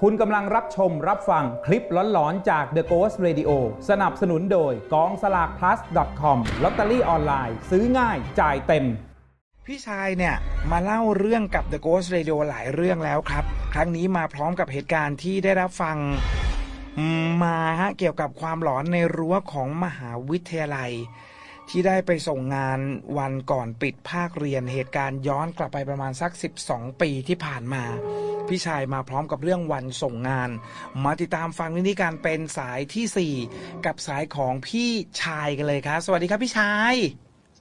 คุณกำลังรับชมรับฟังคลิปหลอนๆ จาก The Ghost Radio สนับสนุนโดยกองสลาก plus com ลอตเตอรี่ออนไลน์ซื้อง่ายจ่ายเต็ม พี่ชายเนี่ยมาเล่าเรื่องกับ The Ghost Radio หลายเรื่องแล้วครับ ครั้งนี้มาพร้อมกับเหตุการณ์ที่ได้รับฟังมมาฮะเกี่ยวกับความหลอนในรั้วของมหาวิทยาลัย ที่ได้ไปส่งงานวันก่อนปิดภาคเรียนเหตุการณ์ย้อนกลับไปประมาณสัก 12 ปีที่ผ่านมา พี่ชายมาพร้อมกับเรื่องวันส่งงาน มาติดตามฟังเรื่องนี้การเป็นสายทีสี่ 4 กับสายของพี่ชายกันเลยครับ สวัสดีครับพี่ชาย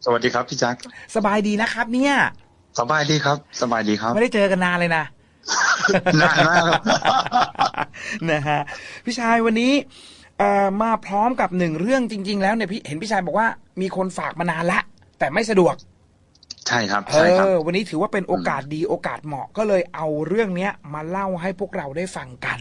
สวัสดีครับพี่แจ็คสบายดีนะครับ เนี่ยสบายดีครับ สบายดีครับ ไม่ได้เจอกันนานเลยนะนานมากครับนะฮะพี่ชายวันนี้เอ่อมาพร้อมกับหนึ่งเรื่องจริง ๆ แล้วเนี่ยพี่เห็นพี่ชายบอกว่ามีคนฝากมานานละแต่ไม่สะดวก ใช่ครับเอใช่ครับอวันนี้ถือว่าเป็นโอกาสดีโอกาสเหมาะก็เลยเอาเรื่องเนี้ยมาเล่าให้พวกเราได้ฟังกัน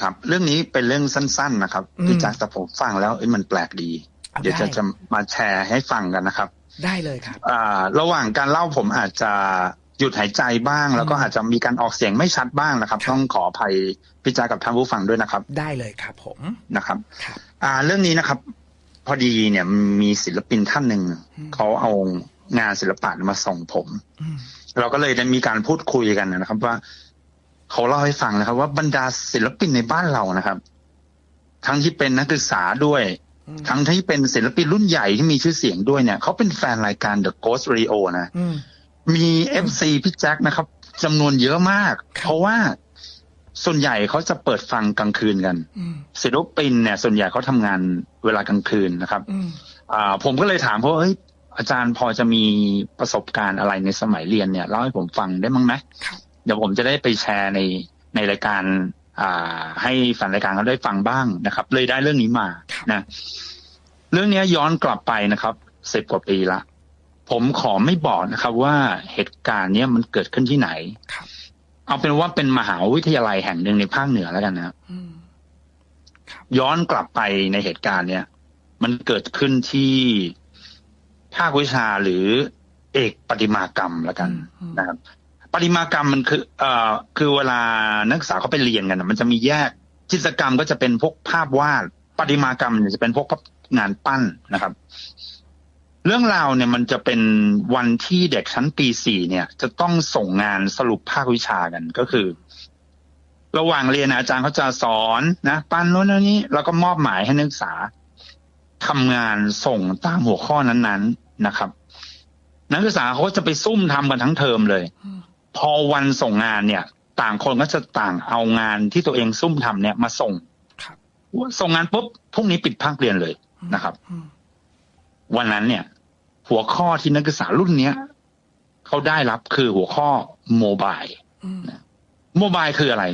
ครับเรื่องนี้เป็นเรื่องสั้น ๆ นะครับอืมพี่แจ็คแต่ผมฟังแล้วเอ้ยมันแปลกดีเอาเดี๋ยวได้จะจะมาแชร์ให้ฟังกันนะครับ ได้เลยครับอ่าระหว่างการเล่าผมอาจจะหยุดหายใจบ้าง แล้วก็อืมอาจจะมีการออกเสียงไม่ชัดบ้างนะครับครับต้องขออภัยพี่แจ็คกับท่านผู้ฟังด้วยนะครับ ได้เลยครับ ผมนะครับครับอ่าเรื่องนี้นะครับ พอดีเนี่ยมีศิลปินท่านหนึ่งอืมเขาเอา งานศิลปะมาส่งผมอืมเราก็เลยได้มีการพูดคุยกันนะครับ ว่าเขาเล่าให้ฟังนะครับ ว่าบรรดาศิลปินในบ้านเรานะครับ ทั้งที่เป็นนักศึกษาด้วยอืมทั้งที่เป็นศิลปินรุ่นใหญ่ที่มีชื่อเสียงด้วยเนี่ยเขาเป็นแฟนรายการ The Ghost Radio นะอืมมีเอฟซีพี่แจ็คนะครับจำนวนเยอะมากครับเพราะว่าส่วนใหญ่เขาจะเปิดฟังกลางคืนกันอืมศิลปินเนี่ย ส่วนใหญ่เขาทำงานเวลากลางคืนนะครับอืมอ่า ผมก็เลยถามเขาว่าเฮ้ย อาจารย์พอจะมีประสบการณ์อะไรในสมัยเรียนเนี่ยเล่าให้ผมฟังได้มั้งไหมครับเดี๋ยวผมจะได้ไปแชร์ในในรายการอ่าให้แฟนรายการเขาได้ฟังบ้างนะครับ เลยได้เรื่องนี้มาครับนะ เรื่องนี้ย้อนกลับไปนะครับสิบกว่าปีละ ผมขอไม่บอกนะครับ ว่าเหตุการณ์เนี้ยมันเกิดขึ้นที่ไหนครับเอาเป็นว่าเป็นมหาวิทยาลัยแห่งหนึ่งในภาคเหนือแล้วกันนะครับอืมย้อนกลับไปในเหตุการณ์เนี้ยมันเกิดขึ้นที่ ภาควิชาหรือเอกปฏิมากรรมแล้วกันอืมนะครับปฏิมากรรมมันคือเอ่อคือเวลานักศึกษาเขาไปเรียนกันน่ะมันจะมีแยกจิตรกรรมก็จะเป็นพวกภาพวาดปฏิมากรรมเนี่ยจะเป็นพวกงานปั้นนะครับ เรื่องราวเนี่ยมันจะเป็นวันที่เด็กชั้นปีสี่เนี่ย จะต้องส่งงานสรุปภาควิชากันก็คือ ระหว่างเรียนอาจารย์เขาจะสอนนะ ปั้นโน้นนนนี่แล้วก็มอบหมายให้นักศึกษา ทำงานส่งตามหัวข้อนั้นๆนะครับ นักศึกษาเขาก็จะไปซุ่มทำกันทั้งเทอมเลยอืมพอวันส่งงานเนี่ย ต่างคนก็จะต่างเอางานที่ตัวเองซุ่มทำเนี่ยมาส่งครับส่งงานปุ๊บพรุ่งนี้ปิดภาคเรียนเลยนะครับอืมวันนั้นเนี่ย หัวข้อที่นักศึกษารุ่นเนี้ยเขาได้รับคือหัวข้อโมบายอืมโมบายคืออะไร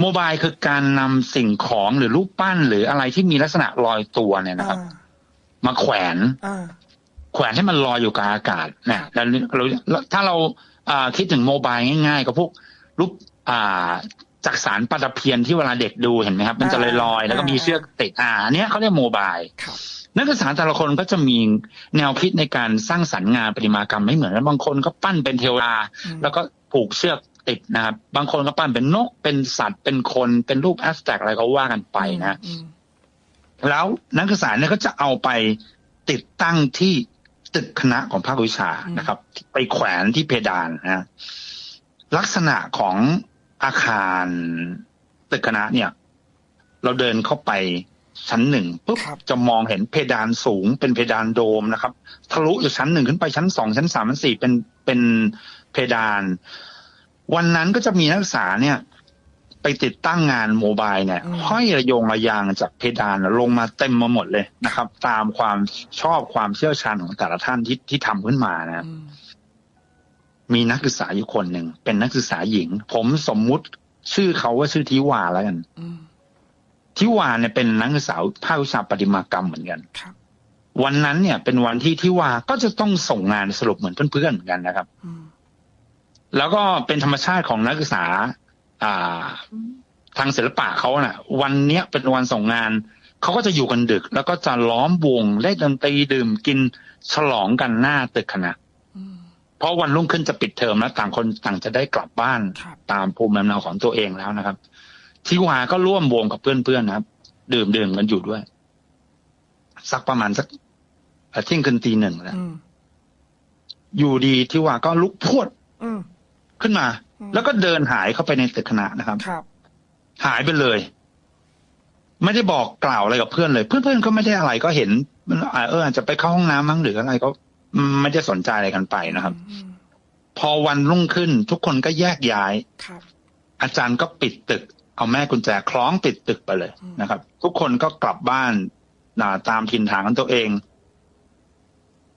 โมบายคือการนำสิ่งของหรือรูปปั้น หรืออะไรที่มีลักษณะลอยตัวเนี่ยนะครับ มาแขวนอ่าแขวนให้มันลอยอยู่กลางอากาศนะแล้วเราถ้าเราอ่าคิดถึงโมบายง่ายๆ ก็พวกรูปอ่าจักสารปลาตะเพียนที่เวลาเด็กดูเห็นไหมครับ มันจะลอยๆ แล้วก็มีเชือกติดอ่าอันเนี้ยเขาเรียกโมบายครับนักศึกษาแต่ละคนก็จะมีแนวคิดในการสร้างสรรค์งานประติมากรรมไม่เหมือนกันบางคนก็ปั้นเป็นเทวดาอืมแล้วก็ผูกเชือก ติดนะครับ บางคนก็ปั้นเป็นนกเป็นสัตว์เป็นคนเป็นรูปแอสแต็กอะไรก็ว่ากันไปนะอืมแล้วนักศึกษาเนี่ยก็จะเอาไปติดตั้งที่ตึกคณะของภาควิชานะครับ ไปแขวนที่เพดานนะลักษณะของอาคารตึกคณะเนี่ย เราเดินเข้าไปชั้นหนึ่งปุ๊บครับจะมองเห็นเพดานสูงเป็นเพดานโดมนะครับ ทะลุจากชั้นหนึ่งขึ้นไปชั้นสองชั้นสามชั้นสี่เป็นเป็นเพดาน วันนั้นก็จะมีนักศึกษาเนี่ย ไปติดตั้งงานโมบายเนี่ยอืมห้อยระยงระยางจากเพดานลงมาเต็มมาหมดเลยนะครับ ตามความชอบความเชี่ยวชาญของแต่ละท่านที่ที่ทำขึ้นมานะอืมมีนักศึกษาอยู่คนหนึ่งเป็นนักศึกษาหญิง ผมสมมุติชื่อเขาว่าชื่อทิวาแล้วกันอืมทิวาเนี่ยเป็นนักศึกษาภาควิชาประติมากรรมเหมือนกันครับวันนั้นเนี่ย เป็นวันที่ทิวาก็จะต้องส่งงานสรุปเหมือนเพื่อนๆเหมือนกันนะครับอืม แล้วก็เป็นธรรมชาติของนักศึกษา อ่า ทางศิลปะเขาน่ะ วันเนี้ยเป็นวันส่งงานเขาก็จะอยู่กันดึก แล้วก็จะล้อมวงเล่นดนตรีดื่มกินฉลองกันหน้าตึกคณะอืมเพราะวันรุ่งขึ้นจะปิดเทอมแล้วต่างคนต่างจะได้กลับบ้านครับตามภูมิลำเนาของตัวเองแล้วนะครับทิวาก็ร่วมวงกับเพื่อนๆนะครับ ดื่มดื่มกันอยู่ด้วย สักประมาณสักเอ่อเที่ยงคืนตีหนึ่งแล้วอืมอยู่ดีทิวาก็ลุกพรวดอืม ขึ้นมาอืมแล้วก็เดินหายเข้าไปในตึกคณะนะครับครับ หายไปเลย ไม่ได้บอกกล่าวอะไรกับเพื่อนเลย เพื่อนๆก็ไม่ได้อะไรก็เห็นอ่าเอออาจจะไปเข้าห้องน้ำมั้งหรืออะไรก็ไม่ได้สนใจอะไรกันไปนะครับอืมพอวันรุ่งขึ้น ทุกคนก็แยกย้ายครับอาจารย์ก็ปิดตึก เอาแม่กุญแจคล้องปิดตึกไปเลยอืมนะครับ ทุกคนก็กลับบ้านอ่าตามถิ่นฐานของตัวเอง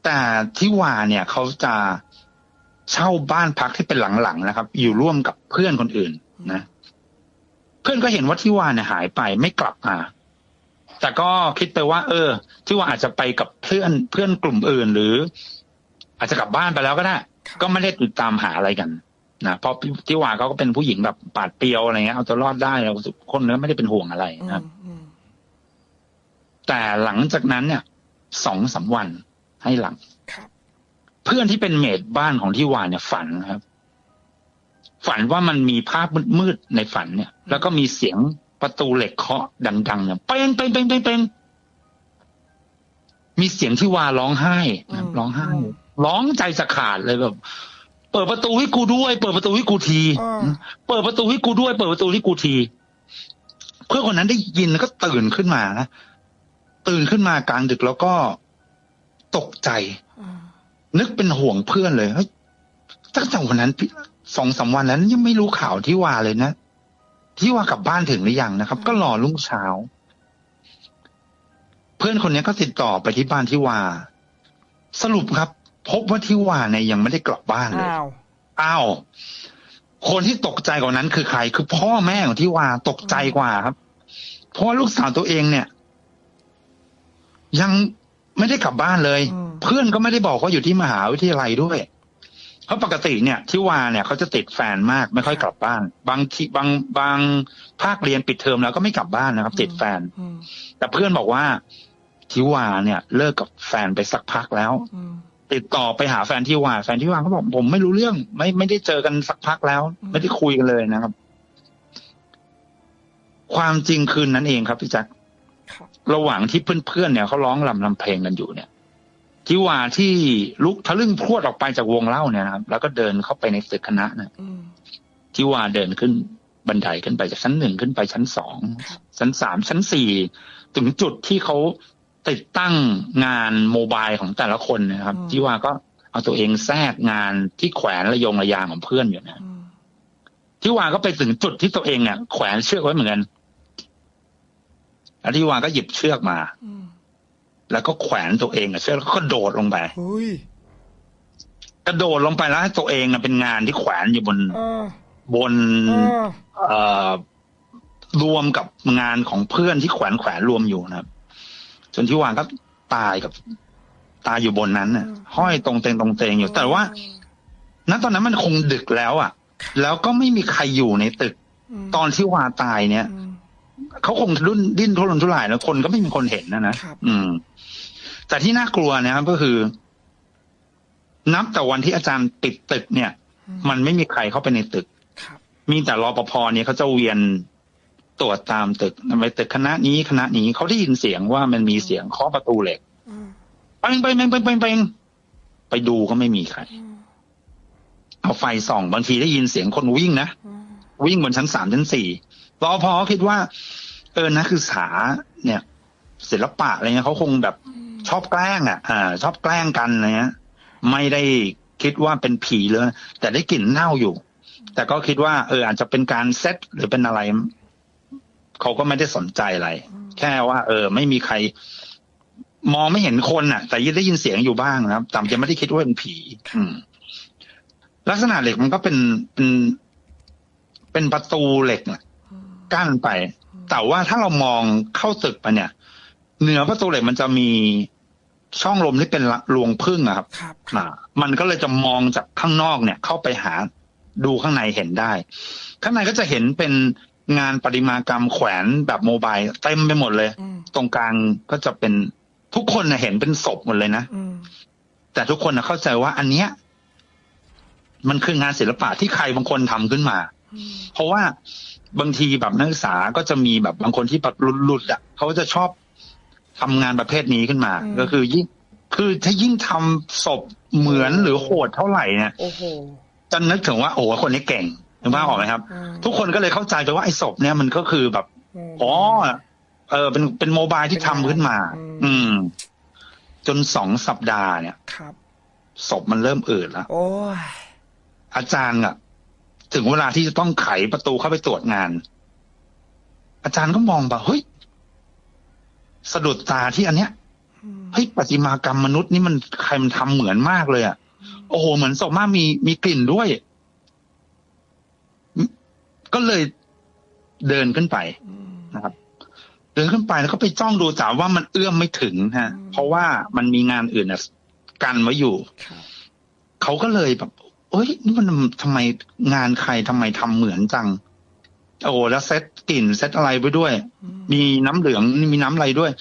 แต่ที่วาเนี่ยเขาจะ เช่าบ้านพักที่เป็นหลังๆนะครับ อยู่ร่วมกับเพื่อนคนอื่นนะเพื่อนก็เห็นว่าที่วาเนี่ยหายไปไม่กลับมาแต่ก็คิดไปว่า เออที่วาอาจจะไปกับเพื่อนเพื่อนกลุ่มอื่น หรือ อาจจะกลับบ้านไปแล้วก็ได้ครับก็ไม่ได้ติดตามหาอะไรกันนะเพราะที่วาเขาก็เป็นผู้หญิงแบบปาดเปรียวอะไรเงี้ยเอาตัวรอดได้แล้วคนนั้นไม่ได้เป็นห่วงอะไรอืนะครับมอืมแต่หลังจากนั้นเนี่ยสองสามวันให้หลังครับ เพื่อนที่เป็นเมดบ้านของที่วาเนี่ยฝันนะครับ ฝันว่ามันมีภาพมืดๆในฝันเนี่ย แล้วก็มีเสียงประตูเหล็กเคาะดัง ๆ เนี่ยเป้งเป้งเป้งเป้งเป้งมีเสียงที่วาร้องไห้นะครับร้องไห้ ร้องใจจะขาดเลยแบบ เปิดประตูให้กูด้วย เปิดประตูให้กูทีอ่าเปิดประตูให้กูด้วย เปิดประตูให้กูที เพื่อนคนนั้นได้ยินแล้วก็ตื่นขึ้นมานะตื่นขึ้นมากลางดึกแล้วก็ตกใจอ่า นึกเป็นห่วงเพื่อนเลยเฮ้ยตั้งแต่วันนั้นพี่สองสามวันนั้นยังไม่รู้ข่าวที่ว่าเลยนะ ที่ว่ากลับบ้านถึงหรือยังนะครับ ก็รอรุ่งเช้า เพื่อนคนนี้ก็ติดต่อไปที่บ้านที่ว่า สรุปครับ พบว่าที่ว่าเนี่ยยังไม่ได้กลับบ้านเลยอ้าวอ้าวคนที่ตกใจกว่านั้นคือใคร คือพ่อแม่ของที่ว่าตกใจกว่าครับ เพราะว่าลูกสาวตัวเองเนี่ย ยัง ไม่ได้กลับบ้านเลยอืมเพื่อนก็ไม่ได้บอกว่าอยู่ที่มหาวิทยาลัยด้วยเพราะปกติเนี่ยที่ว่าเนี่ยเขาจะติดแฟนมากไม่ค่อยกลับบ้าน บางทีบางบางภาคเรียนปิดเทอมแล้วก็ไม่กลับบ้านนะครับ ติดแฟนอืมแต่เพื่อนบอกว่าทิวาเนี่ย เลิกกับแฟนไปสักพักแล้วอืมติดต่อไปหาแฟนที่ว่าแฟนที่ว่าเขาบอกผมไม่รู้เรื่อง ไม่ไม่ได้เจอกันสักพักแล้วอืมไม่ได้คุยกันเลยนะครับ ความจริงคืนนั้นเองครับพี่แจ็คค รับระหว่างที่เพื่อนๆเนี่ยเขาร้องลำลำเพลงกันอยู่เนี่ยที่ว่าที่ลุกทะลึ่งพรวดออกไปจากวงเล่าเนี่ยนะครับ แล้วก็เดินเข้าไปในตึกคณะนะอืมที่ว่าเดินขึ้นบันไดขึ้นไปจากชั้นหนึ่งขึ้นไปชั้นสองครับชั้นสามชั้นสี่ถึงจุดที่เขาติดตั้งงานโมบายของแต่ละคนนะครับอืมที่ว่าก็เอาตัวเองแทรกงานที่แขวนระยงระยางของเพื่อนอยู่นะอืมที่ว่าก็ไปถึงจุดที่ตัวเองเนี่ยแขวนเชือกไว้เหมือนกัน แล้วที่ว่าก็หยิบเชือกมาอืมแล้วก็แขวนตัวเองกับเชือกแล้วก็กระโดดลงไปเฮ้ยกระโดดลงไปแล้วให้ตัวเองน่ะเป็นงานที่แขวนอยู่บนเออบนเออเอ่อรวมกับงานของเพื่อนที่แขวนแขวนรวมอยู่นะครับ จนที่วางก็ตายกับ ตายอยู่บนนั้นน่ะ ห้อยตรงเตงตรงเตงอยู่ แต่ว่าณตอนนั้นมันคงดึกแล้ว อะ แล้วก็ไม่มีใครอยู่ในตึกมตอนที่วาตายเนี่ยอืม เขาคงรุ่นดิ้นทุรนทุรายแล้วคนก็ไม่มีคนเห็นนะนะครับอืม แต่ที่น่ากลัวนะครับก็คือ นับแต่วันที่อาจารย์ปิดตึกเนี่ยอืมมันไม่มีใครเข้าไปในตึกครับมีแต่รอปภเนี่ยเขาจะเวียนตรวจตามตึกไปตึกคณะนี้คณะนี้เขาได้ยินเสียงว่ามันมีเสียงเคาะประตูเหล็กอืมเปงเปงเปงเปงเปงเปงไปดูก็ไม่มีใครอืมเอาไฟส่องบางทีได้ยินเสียงคนวิ่งนะอืมวิ่งบนชั้นสามชั้นสี่รอพอคิดว่า เออนักศึกษาเนี่ย ศิลปะอะไรเงี้ยเขาคงแบบชอบแกล้งอะอ่าชอบแกล้งกันอะไรเงี้ยไม่ได้คิดว่าเป็นผีเลย แต่ได้กลิ่นเน่าอยู่ แต่ก็คิดว่า เออ อาจจะเป็นการเซตหรือเป็นอะไรเขาก็ไม่ได้สนใจอะไร แค่ว่า เออ ไม่มีใคร มองไม่เห็นคนอะ แต่ยังได้ยินเสียงอยู่บ้างนะครับแต่ยังไม่ได้คิดว่าเป็นผี อืม ลักษณะเหล็กมันก็เป็นเป็นเป็นประตูเหล็กน่ะอืมกั้นไป แต่ว่าถ้าเรามองเข้าตึกไปเนี่ย เหนือประตูเหล็กมันจะมีช่องลมที่เป็นรวงพึ่งอะครับครับอ่ามันก็เลยจะมองจากข้างนอกเนี่ย เข้าไปหาดูข้างในเห็นได้ ข้างในก็จะเห็นเป็นงานประติมากรรมแขวนแบบโมบายเต็มไปหมดเลยอืมตรงกลางก็จะเป็นทุกคนน่ะเห็นเป็นศพหมดเลยนะอืมแต่ทุกคนน่ะเข้าใจว่าอันเนี้ย มันคืองานศิลปะที่ใครบางคนทำขึ้นมาอืมเพราะว่า บางทีแบบนักศึกษาก็จะมีแบบบางคนที่แบบหลุดๆอะเขาจะชอบทำงานประเภทนี้ขึ้นมา ก็คือยิ่งคือถ้ายิ่งทำศพเหมือนหรือโหดเท่าไหร่เนี่ยโอ้โหจะนึกถึงว่าโอ้โหคนนี้เก่งนึกภาพออกไหมครับอืมทุกคนก็เลยเข้าใจไปว่าไอ้ศพเนี่ยมันก็คือแบบอ๋อเออเป็นเป็นโมบายที่ทำขึ้นมาอืมอืม จนสองสัปดาห์เนี่ยครับศพมันเริ่มอืดแล้วโอ้ยอาจารย์อะ ถึงเวลาที่จะต้องไขประตูเข้าไปตรวจงาน อาจารย์ก็มองแบบเฮ้ยสะดุดตาที่อันเนี้ยอืมเฮ้ยประติมากรรมมนุษย์นี่มันใครมันทำเหมือนมากเลยอะโอ้โหเหมือนศพมากมีมีกลิ่นด้วย ก็เลยเดินขึ้นไปอืมนะครับ เดินขึ้นไปแล้วก็ไปจ้องดูจ๋าว่ามันเอื้อมไม่ถึงฮะอืมเพราะว่ามันมีงานอื่นน่ะกันไว้อยู่ครับเขาก็เลยแบบ เอ้ยนี่มันทำไมงานใครทำไมทำเหมือนจัง โอ้แล้วเซตกลิ่นเซตอะไรไปด้วยอืมมีน้ำเหลืองมีน้ำอะไรด้วย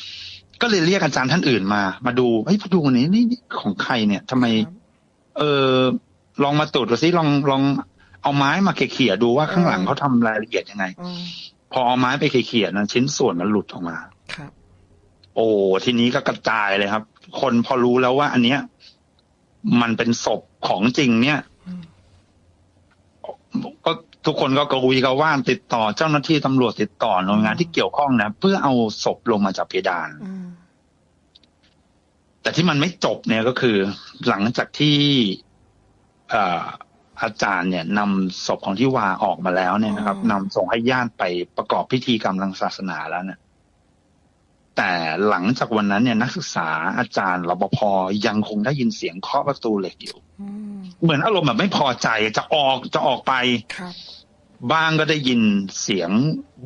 ก็เลยเรียกอาจารย์ท่านอื่นมา มาดูเฮ้ยมาดูนี่นี่นี่ของใครเนี่ยทำไมครับเออลองมาตรวจดูซิลองลองเอาไม้มาเขี่ยๆดูว่าข้างหลังเออเขาทำรายละเอียดยังไงอืมพอเอาไม้ไปเขี่ยๆนะชิ้นส่วนมันหลุดออกมาครับ โอ้ทีนี้ก็กระจายเลยครับ คนพอรู้แล้วว่า อันเนี้ย มันเป็นศพของจริงเนี่ยอืม ก็ทุกคนก็กระวีกระว่านติดต่อเจ้าหน้าที่ตำรวจติดต่อหน่วยงานที่เกี่ยวข้องนะเพื่อเอาศพลงมาจากเพดานอืมแต่ที่มันไม่จบเนี่ยก็คือ หลังจากที่เอ่ออาจารย์เนี่ยนำศพของที่วาออกมาแล้วเนี่ยนะครับนำส่งให้ญาติไปประกอบพิธีกรรมทางศาสนาแล้วเนี่ยแต่หลังจากวันนั้นเนี่ยนักศึกษาอาจารย์รปภยังคงได้ยินเสียงเคาะประตูเหล็กอยู่อืม เหมือนอารมณ์แบบไม่พอใจจะออกจะออกไปครับบ้างก็ได้ยินเสียง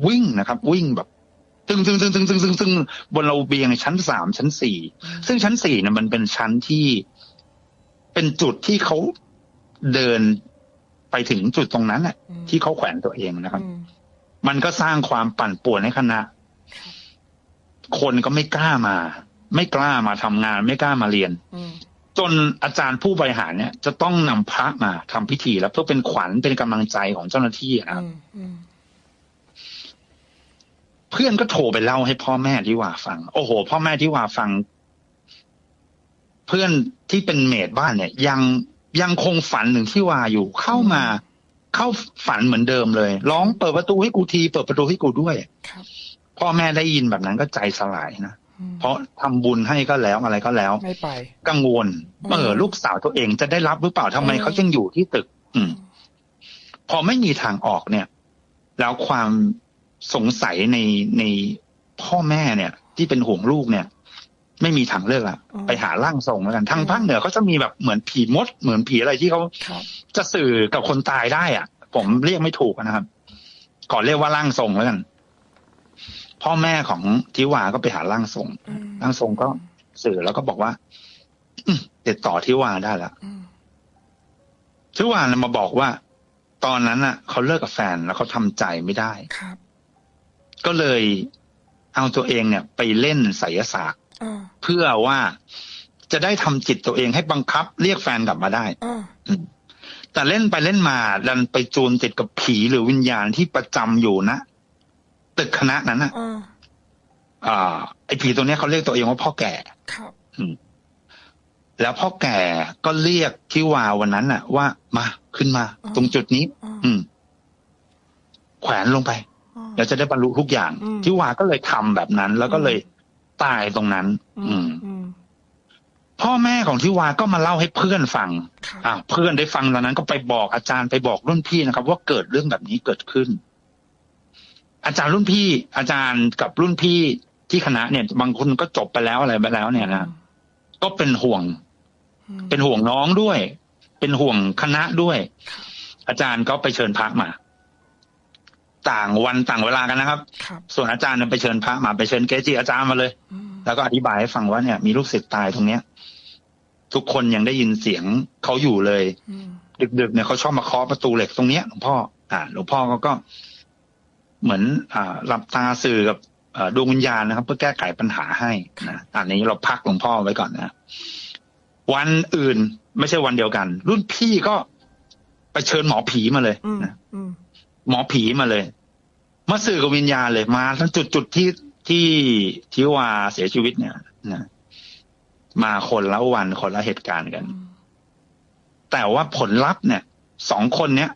วิ่งนะครับ วิ่งแบบ ตึงตึงตึงตึงตึงตึงตึงบนระเบียงชั้นสามชั้นสี่อืมซึ่งชั้นสี่เนี่ยมันเป็นชั้นที่เป็นจุดที่เขาเดินไปถึงจุดตรงนั้นแหละอืมที่เขาแขวนตัวเองนะครับอืมมันก็สร้างความปั่นป่วนให้คณะ คนก็ไม่กล้ามา ไม่กล้ามาทำงาน ไม่กล้ามาเรียนอืม จนอาจารย์ผู้บริหารเนี่ย จะต้องนำพระมาทำพิธีแล้วเพื่อเป็นขวัญเป็นกำลังใจของเจ้าหน้าที่นะครับอืมอืมเพื่อนก็โทรไปเล่าให้พ่อแม่ที่ว่าฟัง โอ้โห พ่อแม่ที่ว่าฟัง เพื่อนที่เป็นเมดบ้านเนี่ย ยังยังคงฝันถึงที่ว่าอยู่เข้ามา เข้าฝันเหมือนเดิมเลย ร้องเปิดประตูให้กูที เปิดประตูให้กูด้วยครับพ่อแม่ได้ยินแบบนั้นก็ใจสลายนะอืม เพราะทำบุญให้ก็แล้วอะไรก็แล้ว ไม่ไป กังวลอืมเออลูกสาวตัวเองจะได้รับหรือเปล่าทำไมอืมเขายังอยู่ที่ตึก อืม พอไม่มีทางออกเนี่ย แล้วความสงสัยในในพ่อแม่เนี่ย ที่เป็นห่วงลูกเนี่ย ไม่มีทางเลือกละอืมไปหาร่างทรงแล้วกันทางภาคเหนือเขาจะมีแบบเหมือนผีมด เหมือนผีอะไรที่เขาครับจะสื่อกับคนตายได้ อะ ผมเรียกไม่ถูกนะครับขอเรียกว่าร่างทรงแล้วกัน พ่อแม่ของทิวาก็ไปหาร่างทรงอืมร่างทรงก็สื่อแล้วก็บอกว่าอืมติดต่อทิวาได้แล้วอืมทิวานะมาบอกว่า ตอนนั้นน่ะเขาเลิกกับแฟนแล้วเขาทำใจไม่ได้ครับ ก็เลยเอาตัวเองเนี่ย ไปเล่นไสยศาสตร์อ่าเพื่อว่าจะได้ทำจิตตัวเองให้บังคับ เรียกแฟนกลับมาได้อ่าแต่เล่นไปเล่นมา ดันไปจูนติดกับผีหรือวิญญาณที่ประจำอยู่นะ ตึกคณะนั้นน่ะอ่าอ่า ไอ้ผีตัวเนี้ยเขาเรียกตัวเองว่าพ่อแก่ครับแล้วพ่อแก่ก็เรียกทิวาวันนั้นน่ะ ว่ามาขึ้นมา ตรงจุดนี้อ่าอืม แขวนลงไปอ่าแล้วจะได้บรรลุทุกอย่างอืมทิวาก็เลยทำแบบนั้น แล้วก็เลยตายตรงนั้นอืมอืมพ่อแม่ของทิวาก็มาเล่าให้เพื่อนฟังครับอ่าเพื่อนได้ฟังตอนนั้นก็ไปบอกอาจารย์ไปบอกรุ่นพี่นะครับ ว่าเกิดเรื่องแบบนี้เกิดขึ้น อาจารย์รุ่นพี่ อาจารย์กับรุ่นพี่ที่คณะเนี่ย บางคนก็จบไปแล้วอะไรไปแล้วเนี่ยนะก็เป็นห่วงอืมเป็นห่วงน้องด้วย เป็นห่วงคณะด้วย อาจารย์ก็ไปเชิญพระมา ต่างวันต่างเวลากันนะครับครับส่วนอาจารย์เนี่ยไปเชิญพระมาไปเชิญเกจิอาจารย์มาเลยอืมแล้วก็อธิบายให้ฟังว่าเนี่ยมีลูกศิษย์ตายตรงเนี้ย ทุกคนยังได้ยินเสียงเขาอยู่เลยอืมดึกๆเนี่ยเขาชอบมาเคาะประตูเหล็กตรงเนี้ยหลวงพ่ออ่าหลวงพ่อเขาก็ เหมือนอ่าหลับตาสื่อกับเอ่อดวงวิญญาณนะครับ เพื่อแก้ไขปัญหาให้นะอันนี้เราพักหลวงพ่อไว้ก่อนนะวันอื่นไม่ใช่วันเดียวกัน รุ่นพี่ก็ไปเชิญหมอผีมาเลยอืมนะอืมหมอผีมาเลย มาสื่อกับวิญญาณเลยมาทั้งจุดจุดที่ที่ที่ว่าเสียชีวิตเนี่ยนะมาคนละวันคนละเหตุการณ์กัน แต่ว่าผลลัพธ์เนี่ยสองคนเนี้ย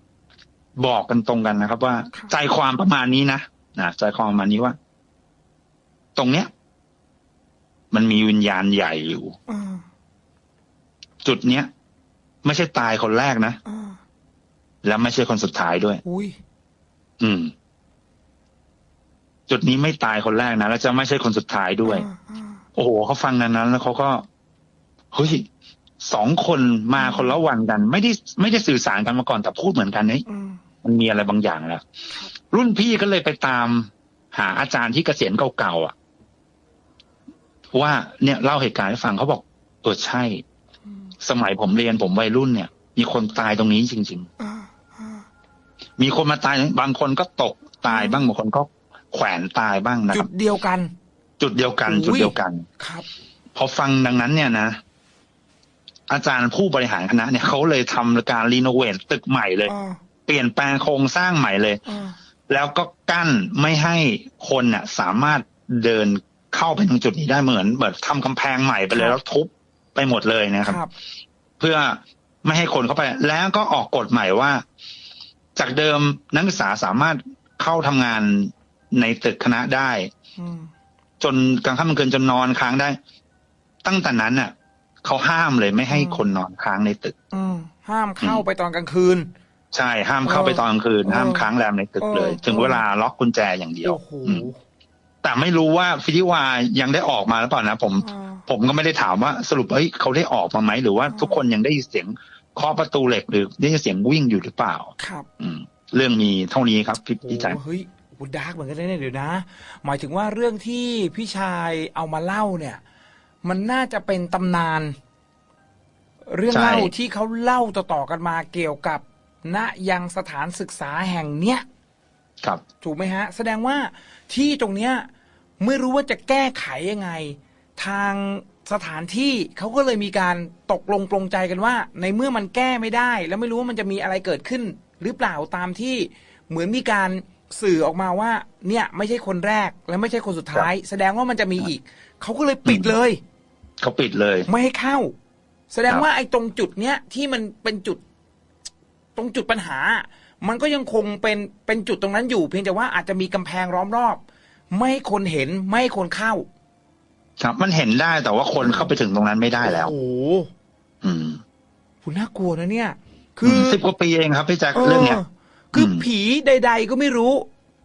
บอกกันตรงกันนะครับ ว่าครับใจความประมาณนี้นะนะใจความประมาณนี้ว่า ตรงเนี้ย มันมีวิญญาณใหญ่อยู่อ่าจุดเนี้ยไม่ใช่ตายคนแรกนะอ่าแล้วไม่ใช่คนสุดท้ายด้วยอุ้ยอืม จุดนี้ไม่ตายคนแรกนะแล้วจะไม่ใช่คนสุดท้ายด้วยอ่าอ่าโอ้โหเขาฟังนั้นนั้นแล้วเขาก็เฮ้ย สองคนมาคนละวันกัน ไม่ได้ไม่ได้สื่อสารกันมาก่อนแต่พูดเหมือนกันนี่อืมมันมีอะไรบางอย่างแล้วรุ่นพี่ก็เลยไปตามหาอาจารย์ที่เกษียณเก่าๆอะ ว่าเนี่ยเล่าเหตุการณ์ให้ฟังเขาบอกเออใช่อืมสมัยผมเรียนผมวัยรุ่นเนี่ย มีคนตายตรงนี้จริงอ่าอ่าๆมีคนมาตายบางคนก็ตกตายบ้างบางคนก็แขวนตายบ้างนะคจุรัดบเดียวกัน จุดเดียวกันอุ้ยจุดเดียวกันครับ พอฟังดังนั้นเนี่ยนะ อาจารย์ผู้บริหารคณะเนี่ยเขาเลยทำการรีโนเวทตึกใหม่เลยอ่าเปลี่ยนแปลงโครงสร้างใหม่เลยอ่าแล้วก็กั้นไม่ให้คนน่ะ สามารถเดินเข้าไปตรงจุดนี้ได้เหมือนเหมือนทำกำแพงใหม่ไปเลยแล้วทุบไปหมดเลยนะคครับรับเพื่อไม่ให้คนเข้าไป แล้วก็ออกกฎใหม่ว่า จากเดิมนักศึกษาสามารถเข้าทำงานในตึกคณะได้อืมจนกลางค่ำกลางคืนจนนอนค้างได้ ตั้งแต่นั้นน่ะ เขาห้ามเลยไม่ให้คนนอนค้างในตึกอืมห้ามเข้าไปตอนกลางคืน ใช่ห้ามเข้าไปตอนกลางคืนเออห้ามค้างแรมในตึกเลยเออถึงเวลาล็อกกุญแจอย่างเดียวโอ้โหอืมแต่ไม่รู้ว่าฟิจิวายังได้ออกมาหรือเปล่านะผมอ่าผมก็ไม่ได้ถามว่าสรุปเฮ้ยเขาได้ออกมาไหมหรือว่าอ๋อทุกคนยังได้ยินเสียงเคาะประตูเหล็กหรือได้ยินเสียงวิ่งอยู่หรือเปล่า ครับ อืม เรื่องมีเท่านี้ครับพี่โอ้พี่แจ๊คเฮ้ยโอ้ดาร์กเหมือนกันนะเนี่ยเดี๋ยวนะ หมายถึงว่าเรื่องที่พี่ชายเอามาเล่าเนี่ย มันน่าจะเป็นตำนาน เรื่องเล่าที่เขาเล่าต่อๆกันมาเกี่ยวกับณยังสถานศึกษาแห่งเนี้ยครับ ถูกไหมฮะ แสดงว่าที่ตรงเนี้ยไม่รู้ว่าจะแก้ไขยังไง ทางสถานที่เขาก็เลยมีการตกลงปลงใจกันว่า ในเมื่อมันแก้ไม่ได้ แล้วไม่รู้ว่ามันจะมีอะไรเกิดขึ้น หรือเปล่าตามที่เหมือนมีการสื่อออกมาว่า เนี่ย ไม่ใช่คนแรกและไม่ใช่คนสุดท้าย แสดงว่ามันจะมีอีกเขาก็เลยปิดเลยเขาปิดเลย ไม่ให้เข้า แสดงครับว่าไอ้ตรงจุดเนี้ยที่มันเป็นจุด ตรงจุดปัญหา มันก็ยังคงเป็นเป็นจุดตรงนั้นอยู่ เพียงแต่ว่าอาจจะมีกำแพงล้อมรอบ ไม่ให้คนเห็นไม่ให้คนเข้า ครับมันเห็นได้แต่ว่าคนเข้าไปถึงตรงนั้นไม่ได้แล้วโอ้โหอืมคุณน่ากลัวนะเนี่ย คือสิบกว่าปีเองครับพี่แจ๊คเรื่องเนี้ยคืออมผีใด ๆ ก็ไม่รู้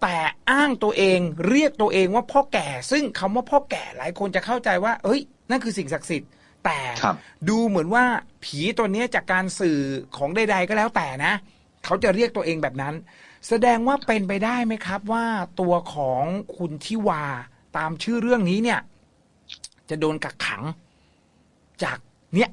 แต่อ้างตัวเองเรียกตัวเองว่าพ่อแก่ ซึ่งคำว่าพ่อแก่หลายคนจะเข้าใจว่า เอ้ย นั่นคือสิ่งศักดิ์สิทธิ์ แต่ครับดูเหมือนว่าผีตัวเนี้ยจากการสื่อของใด ๆ ก็แล้วแต่นะ เขาจะเรียกตัวเองแบบนั้น แสดงว่าเป็นไปได้ไหมครับ ว่าตัวของคุณทิวาตามชื่อเรื่องนี้เนี่ย จะโดนกักขัง จากเนี่ย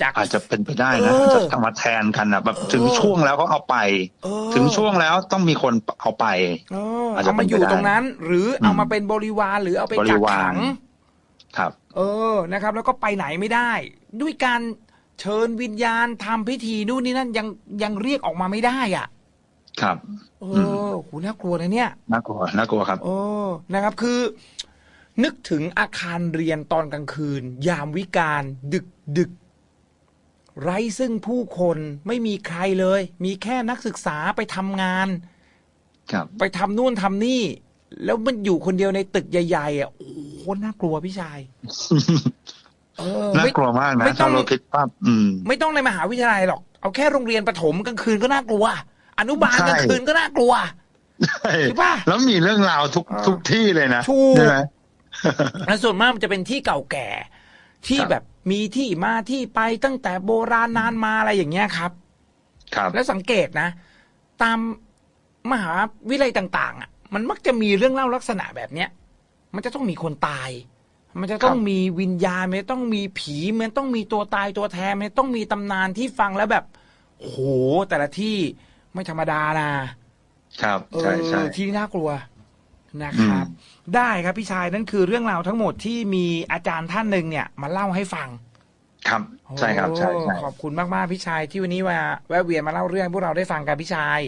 จากอาจจะเป็นไปได้นะเออจะทำมาแทนกันนะแบบเออถึงช่วงแล้วก็เอาไปเออถึงช่วงแล้วต้องมีคนเอาไปเอออาจจะเอามาอยู่เป็นไปได้ตรงนั้น หรือเอามาเป็นบริวารหรือเอาไปบริกักวารขัง ครับ เออนะครับ แล้วก็ไปไหนไม่ได้ ด้วยการเชิญวิญญาณทำพิธีนู่นนี่นั่นยังยังเรียกออกมาไม่ได้อะ ครับเออโหน่ากลัวนะเนี่ย น่ากลัวน่ากลัวครับเออนะครับคือ นึกถึงอาคารเรียนตอนกลางคืน ยามวิกาลดึกดึก ไร้ซึ่งผู้คนไม่มีใครเลย มีแค่นักศึกษาไปทำงาน ครับ ไปทำนู่นทำนี่ แล้วมันอยู่คนเดียวในตึกใหญ่ๆอะโอ้โหน่ากลัวพี่ชายเออน่าไม่กลัวมากนะไม่ต้อถ้างเราคิดภาพอืม ไม่ต้องในมหาวิทยาลัยหรอก เอาแค่โรงเรียนประถมกลางคืนก็น่ากลัว อนุบาลใช่กลางคืนก็น่ากลัวใช่ใช่ปะแล้วมีเรื่องราวทุกเออทุกที่เลยนะถูกใช่ไหมและส่วนมากมันจะเป็นที่เก่าแก่ ที่ครับแบบมีที่มาที่ไปตั้งแต่โบราณนานมาอะไรอย่างเงี้ยครับ ครับ แล้วสังเกตนะ ตามมหาวิทยาลัยต่าง ๆ อะ มันมักจะมีเรื่องเล่าลักษณะแบบเนี้ย มันจะต้องมีคนตาย มันจะต้องครับมีวิญญาณมันจะต้องมีผีมันต้องมีตัวตายตัวแทนมันต้องมีตำนานที่ฟังแล้วแบบโอ้โหแต่ละที่ไม่ธรรมดานะครับใช่ใช่เออที่น่ากลัวนะครับอืมได้ครับพี่ชายนั่นคือเรื่องราวทั้งหมดที่มีอาจารย์ท่านหนึ่งเนี่ยมาเล่าให้ฟัง ครับใช่ครับใช่ใช่โอ้ขอบคุณมากๆพี่ชายที่วันนี้มาแวะเวียนมาเล่าเรื่องให้พวกเราได้ฟังกันพี่ชาย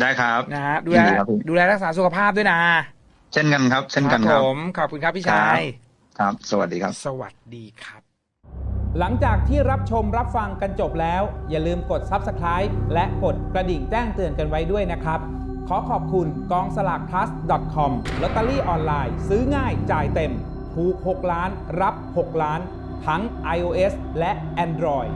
ได้ครับนะฮะดูยิแลนดีครับพี่ดูแลรักษาสุขภาพด้วยนะ เช่นกันครับ เช่นกันครับผมขอบคุณครับพี่ชายครับ สวัสดีครับ สวัสดีครับ หลังจากที่รับชมรับฟังกันจบแล้ว อย่าลืมกด Subscribe และกดกระดิ่งแจ้งเตือนกันไว้ด้วยนะครับ ขอขอบคุณกองสลาก plus com ลอตเตอรี่ออนไลน์ ซื้อง่ายจ่ายเต็มถูก 6 ล้าน รับ 6 ล้าน ทั้ง iOS และ Android